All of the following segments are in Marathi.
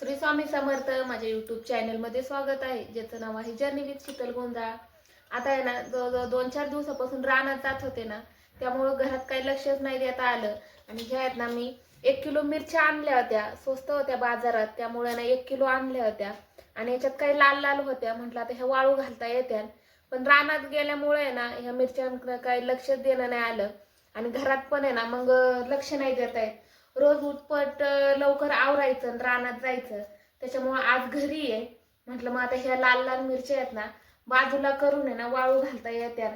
श्री स्वामी समर्थ माझ्या युट्यूब चॅनलमध्ये स्वागत आहे. ज्याचं नाव आहे जर्नी विथ शीतल गोंधळा. आता आहे ना जवळजवळ दोन चार दिवसापासून रानात जात होते ना त्यामुळं घरात काही लक्षच नाही देता आलं. आणि ह्या आहेत ना मी एक किलो मिरच्या आणल्या होत्या. स्वस्त होत्या बाजारात त्यामुळे ना एक किलो आणल्या होत्या. आणि याच्यात काही लाल लाल होत्या. म्हटलं आता ह्या वाळू घालता येत्या. पण रानात गेल्यामुळे ना ह्या मिरच्यांकडे काही लक्षच देणं नाही आलं. आणि घरात पण आहे ना मग लक्ष नाही देत आहे रोज उठपट लवकर आवरायचं आणि रानात जायचं. त्याच्यामुळं आज घरी आहे म्हटलं मग आता ह्या लाल लाल मिरच्या आहेत ना बाजूला करून आहे ना वाळू घालता येत्या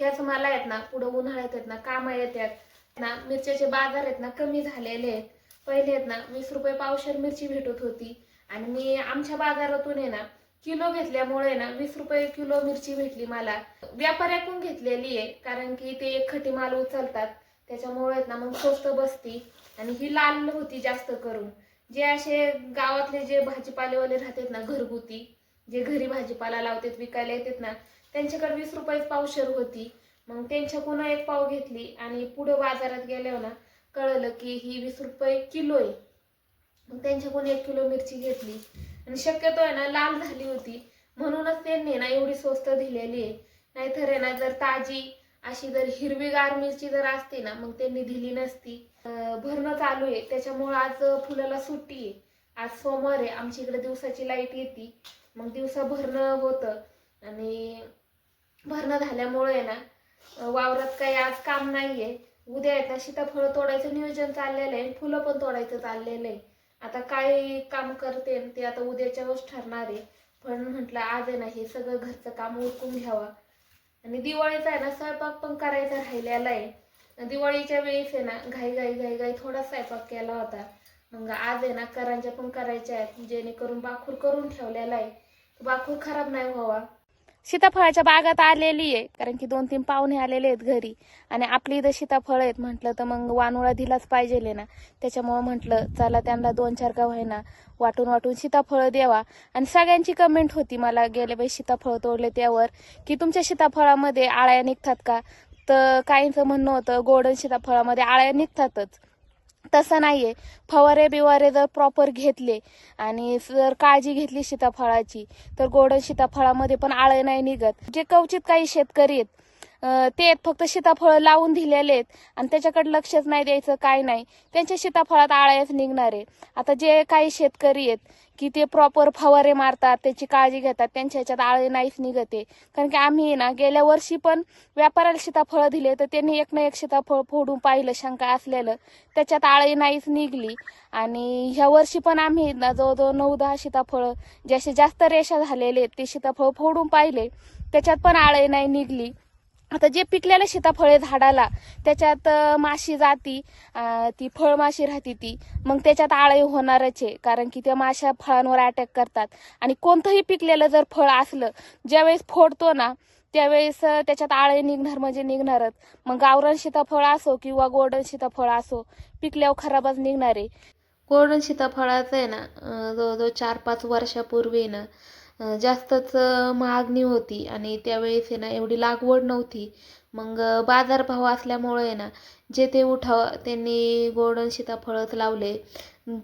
ह्याच मला आहेत ना पुढं उन्हाळ्यात आहेत ना कामं येतात ना मिरच्याचे बाजार आहेत ना कमी झालेले आहेत. पहिले आहेत ना वीस रुपये पावशेर मिरची भेटत होती. आणि मी आमच्या बाजारातून आहे ना किलो घेतल्यामुळे ना वीस रुपये किलो मिरची भेटली मला. व्यापाऱ्याकडून घेतलेली आहे कारण की ते एक खटी माल उचलतात. त्याच्यामुळे आहेत ना मग स्वस्त बसती. आणि ही लाल होती जास्त करून. जे असे गावातले जे भाजीपालेवाले राहतात ना घरगुती जे घरी भाजीपाला लावतात विकायला येतात ना त्यांच्याकडे वीस रुपयेच पावशेर होती. मग त्यांच्याकडून एक पाव घेतली आणि पुढं बाजारात गेल्यावर ना कळलं की ही वीस रुपये किलो आहे. मग त्यांच्याकडून एक किलो मिरची घेतली. आणि शक्यतो आहे ना लाल झाली होती. म्हणूनच त्यांनी ना एवढी स्वस्त दिलेली आहे. नाहीतर आहे ना जर ताजी अशी जर हिरवीगार मिरची जर असती ना मग त्यांनी दिली नसती. भरणं चालू आहे. त्याच्यामुळं आज फुलाला सुट्टी आहे. आज सोमवार आहे. आमच्या इकडे दिवसाची लाइट येते. मग दिवसा भरणं होतं. आणि भरणं झाल्यामुळे आहे ना वावरात काही आज काम नाही आहे उद्या आहेत ना सीताफळ तोडायचं नियोजन चाललेलं आहे. फुलं पण तोडायचं चाललेलं आहे. आता काय काम करते ते आता उद्याच्या वेळेस ठरणार आहे. पण म्हटलं आज आहे ना हे सगळं घरचं काम उरकून घ्यावा. आणि दिवाळीचा आहे ना स्वयंपाक पण करायचा राहिलेला आहे. दिवाळीच्या वेळेस आहे ना घाई घाई घाई घाई थोडा स्वयंपाक केला होता. मग आज आहे ना करांच्या पण करायच्या आहेत जेणेकरून बाखूर करून ठेवलेला आहे. बाखूर खराब नाही व्हावा. सीताफळाच्या बागात आलेली आहे. कारण की दोन तीन पाहुणे आलेले आहेत घरी. आणि आपली इथं सीताफळ आहेत म्हटलं तर मग वानुळा दिलाच पाहिजे ना. त्याच्यामुळं म्हटलं चला त्यांना दोन चार का होईना वाटून वाटून सीताफळ द्यावा. आणि सगळ्यांची कमेंट होती मला गेले बाई सीताफळ तोडले त्यावर की तुमच्या सीताफळामध्ये आळ्या निघतात का? तर काहींचं म्हणणं होतं गोडन सीताफळामध्ये आळ्या निघतातच. तसं नाही आहे फवारे बिवारे जर प्रॉपर घेतले आणि जर काळजी घेतली सीताफळाची तर गोड सीताफळामध्ये पण आळे नाही निघत. जे कवचित काही शेतकरी आहेत ते आहेत फक्त सीताफळ लावून दिलेले आहेत. आणि त्याच्याकडे लक्षच नाही द्यायचं काय नाही. त्यांच्या सीताफळात आळ्याच निघणार आहे. आता जे काही शेतकरी आहेत की ते प्रॉपर फवारे मारतात त्याची काळजी घेतात त्यांच्या ह्याच्यात आळे नाहीच निघते कारण की आम्ही ना गेल्या वर्षी पण व्यापाऱ्याला सीताफळं दिले तर त्यांनी एक ना एक सीताफळ फोडून पाहिलं शंका असलेलं. त्याच्यात आळे नाहीच निघली. आणि ह्या वर्षी पण आम्ही ना जवळजवळ नऊ दहा सीताफळं जे असे जास्त रेषा झालेले आहेत ते सीताफळ फोडून पाहिले. त्याच्यात पण आळे नाही निघली. आता जे पिकलेलं सीताफळे झाडाला त्याच्यात माशी जाती ती फळमाशी राहते ती मग त्याच्यात आळी होणारच आहे कारण की त्या माशा फळांवर अटॅक करतात. आणि कोणतंही पिकलेलं जर फळ असलं ज्यावेळेस फोडतो ना त्यावेळेस त्याच्यात आळे निघणार म्हणजे निघणारच. मग गावरान सीताफळ असो किंवा गोल्डन सीताफळ असो पिकल्यावर खराबच निघणार आहे. गोल्डन सीताफळाचं आहे ना जवळजवळ चार पाच वर्षापूर्वी ना जास्तच महागणी मागणी होती. आणि त्यावेळेस आहे ना एवढी लागवड नव्हती. मग बाजारभाव असल्यामुळे आहे ना जे ते उठाव त्यांनी गोल्डन सीताफळच लावले.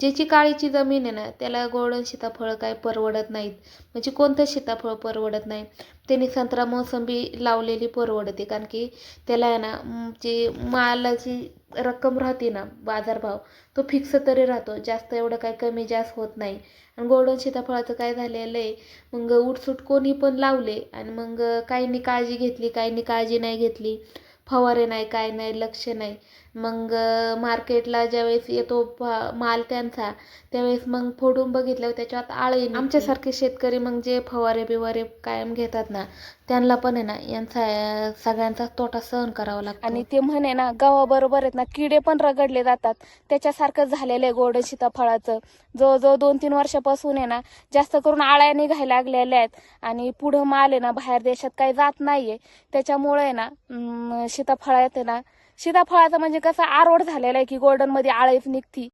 ज्याची काळीची जमीन आहे ना त्याला गोल्डन सीताफळ काय परवडत नाहीत. म्हणजे कोणतं सीताफळ परवडत नाही. त्यांनी संत्रा मोसंबी लावलेली परवडते. कारण की त्याला आहे ना जी जे मालाची रक्कम राहते ना बाजारभाव तो फिक्स तरी राहतो. जास्त एवढं काय कमी जास्त होत नाही. आणि गोल्डन सीताफळाचं काय झालेलं आहे मग उठसूट कोणी पण लावले आणि मग काहींनी काळजी घेतली काहींनी काळजी नाही घेतली. फवारे नाही काय नाही लक्ष नाही. मग मार्केटला ज्यावेळेस येतो माल त्यांचा त्यावेळेस मग फोडून बघितल्यावर त्याच्यात आळे आमच्यासारखे शेतकरी मग जे फवारे बिवारे कायम घेतात ना त्यांना पण आहे ना यांचा सगळ्यांचा तोटा सहन करावा लागतो. आणि ते म्हणे ना गव्हाबरोबर आहेत ना किडे पण रगडले जातात. त्याच्यासारखं झालेलं आहे गोड सीताफळाचं. जवळजवळ दोन तीन वर्षापासून आहे ना जास्त करून आळ्या निघायला लागलेल्या आहेत. आणि पुढं माल आहे ना बाहेर देशात काही जात नाहीये. त्याच्यामुळे ना सीताफळ येते ना सीताफळाचं म्हणजे कसं आरोड झालेला आहे की गोल्डनमध्ये आळीच निघती.